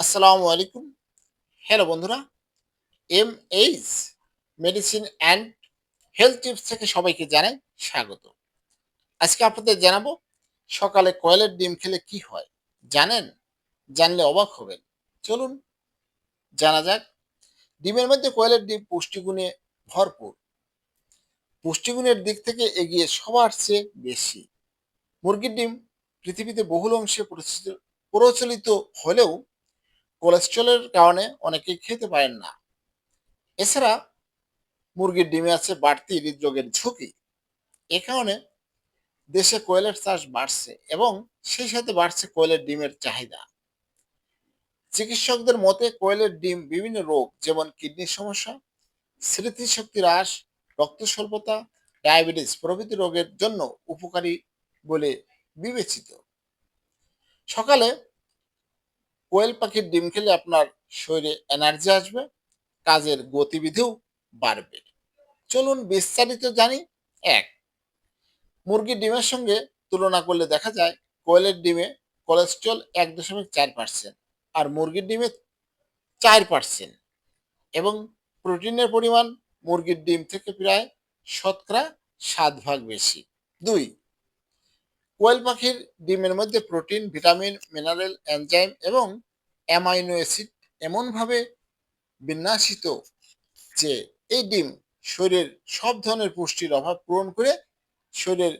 আসসালামু আলাইকুম। হ্যালো বন্ধুরা M H medicine and health tips থেকে সবাইকে জানাই স্বাগত। আজকে আপনাদের জানাব, সকালে কয়েলের ডিম খেলে কি হয়? জানেন? জানলে অবাক হবেন। চলুন, জানা যাক। ডিমের মধ্যে কয়েলের ডিম পুষ্টিগুণে ভরপুর। পুষ্টিগুণের দিক থেকে এগিয়ে সবার চেয়ে বেশি। মুরগির ডিম পৃথিবীতে বহুল অংশে প্রচলিত- হলেও কোলেস্ট্রলের কারণে অনেকেই খেতে পারেন না। এছাড়া মুরগির ডিমে আছে বাড়তি হৃদরোগের ঝুঁকি। এ কারণে দেশে কোয়েলের চাষ বাড়ছে এবং সেই সাথে বাড়ছে কোয়েলের ডিমের চাহিদা। চিকিৎসকদের মতে কোয়েলের ডিম বিভিন্ন রোগ, যেমন কিডনির সমস্যা, স্মৃতিশক্তি হ্রাস, রক্ত স্বল্পতা, ডায়াবেটিস প্রভৃতি রোগের জন্য উপকারী বলে বিবেচিত। সকালে কোয়েল পাখির ডিম খেলে আপনার শরীরে এনার্জি আসবে, কাজের গতিবিধিও বাড়বে। চলুন বিস্তারিত জানি। এক মুরগির ডিমের সঙ্গে তুলনা করলে দেখা যায় কোয়েলের ডিমে কোলেস্ট্রল এক দশমিক চার পার্সেন্ট আর মুরগির ডিমে চার পার্সেন্ট এবং প্রোটিনের পরিমাণ মুরগির ডিম থেকে প্রায় শতকরা সাত ভাগ বেশি। দুই কোয়েল পাখির ডিমের মধ্যে প্রোটিন, ভিটামিন, মিনারেল, এনজাইম এবং অ্যামাইনো অ্যাসিড এমনভাবে বিন্যাসিত যে এই ডিম শরীরের সব ধরনের পুষ্টির অভাব পূরণ করে শরীরের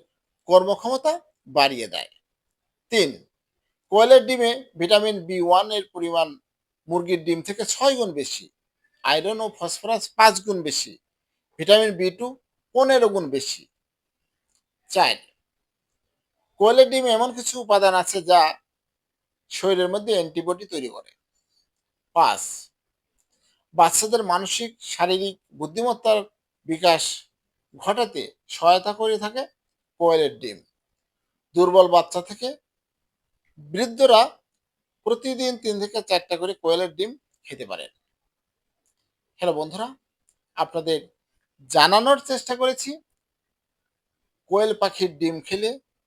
কর্মক্ষমতা বাড়িয়ে দেয়। তিন, কোয়েলের ডিমে ভিটামিন বি ওয়ানের পরিমাণ মুরগির ডিম থেকে ছয় গুণ বেশি, আয়রন ও ফসফরাস পাঁচ গুণ বেশি, ভিটামিন বি টু পনেরো গুণ বেশি। চার কোয়েলের ডিমে এমন কিছু উপাদান আছে যা শরীরের মধ্যে অ্যান্টিবডি তৈরি করে। পাঁচ, বাচ্চাদের মানসিক, শারীরিক বুদ্ধিমত্তার বিকাশ ঘটাতে সহায়তা করে থাকে কোয়েলের ডিম। দুর্বল বাচ্চা থেকে বৃদ্ধরা প্রতিদিন তিন থেকে চারটা করে কোয়েলের ডিম খেতে পারেন হ্যালো বন্ধুরা, আপনাদের জানানোর চেষ্টা করেছি, কোয়েল পাখির ডিম খেলে